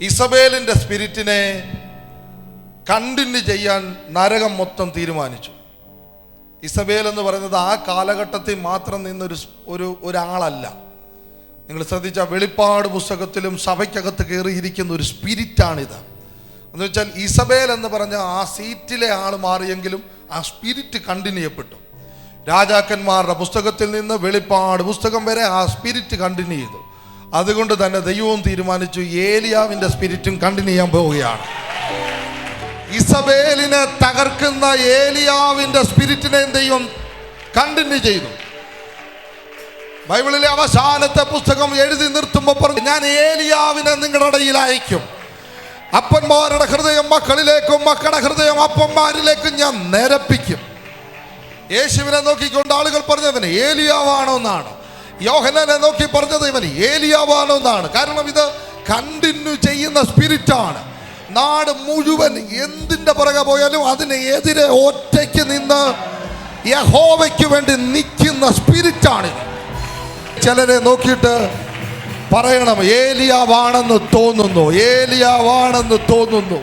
ഇസബേലിന്റെ സ്പിരിറ്റിനെ continue ചെയ്യാൻ നരകം മൊത്തം തീരുമാനിച്ചു. ഇസബേൽ എന്ന് പറയുന്നത് ആ കാലഘട്ടത്തിൽ മാത്രം നിന്നൊരു ഒരു ഒരാളല്ല. നിങ്ങൾ ശ്രദ്ധിച്ച വെളിപ്പാട് പുസ്തകത്തിലും സഭയ്ക്കകത്ത് കയറിയിരിക്കുന്ന ഒരു സ്പിരിറ്റാണിത്. എന്ന് വെച്ചാൽ ഇസബേൽ എന്ന് പറഞ്ഞ ആ സീറ്റിലെ ആൾ മാറിയെങ്കിലും ആ സ്പിരിറ്റ് കണ്ടിന്യൂ ചെയ്യപ്പെട്ടു. രാജാക്കന്മാരുടെ പുസ്തകത്തിൽ നിന്ന് വെളിപ്പാട് പുസ്തകം വരെ ആ സ്പിരിറ്റ് കണ്ടിന്യൂ ചെയ്തു. അതുകൊണ്ട് തന്നെ ദൈവവും തീരുമാനിച്ചു ഏലിയാവിന്റെ സ്പിരിറ്റും കണ്ടിന്യൂ ചെയ്യാൻ പോവുകയാണ്. ഇസബേലിനെ തകർക്കുന്ന ഏലിയാവിന്റെ സ്പിരിറ്റിനെ ദൈവം കണ്ടിന്യൂ ചെയ്തു. ബൈബിളിലെ അവസാനത്തെ പുസ്തകം എഴുതി നിർത്തുമ്പോൾ പറഞ്ഞു ഞാൻ ഏലിയാവിനെ നിങ്ങളുടെ ഇടയിൽ അയക്കും. അപ്പന്മാരുടെ ഹൃദയം മക്കളിലേക്കും മക്കളുടെ ഹൃദയം അപ്പന്മാരിലേക്കും ഞാൻ നിരപ്പിക്കും. യേശുവിനെ നോക്കിക്കൊണ്ട് ആളുകൾ പറഞ്ഞവന് ഏലിയാവാണോ എന്നാണ്. യോഹനനെ നോക്കി പറഞ്ഞത് ഇവൻ ഏലിയാവാണോ എന്നാണ്. കാരണം ഇത് കണ്ടിന്യൂ ചെയ്യുന്ന സ്പിരിറ്റാണ്. നാട് മുഴുവൻ എന്തിന്റെ പുറകെ പോയാലും അതിനെതിരെ ഒറ്റയ്ക്ക് നിന്ന് യഹോവയ്ക്ക് വേണ്ടി നിൽക്കുന്ന സ്പിരിറ്റാണ് ചിലരെ നോക്കിയിട്ട് പറയണം ഏലിയാവാണെന്ന് തോന്നുന്നു ഏലിയാവാണെന്ന് തോന്നുന്നു.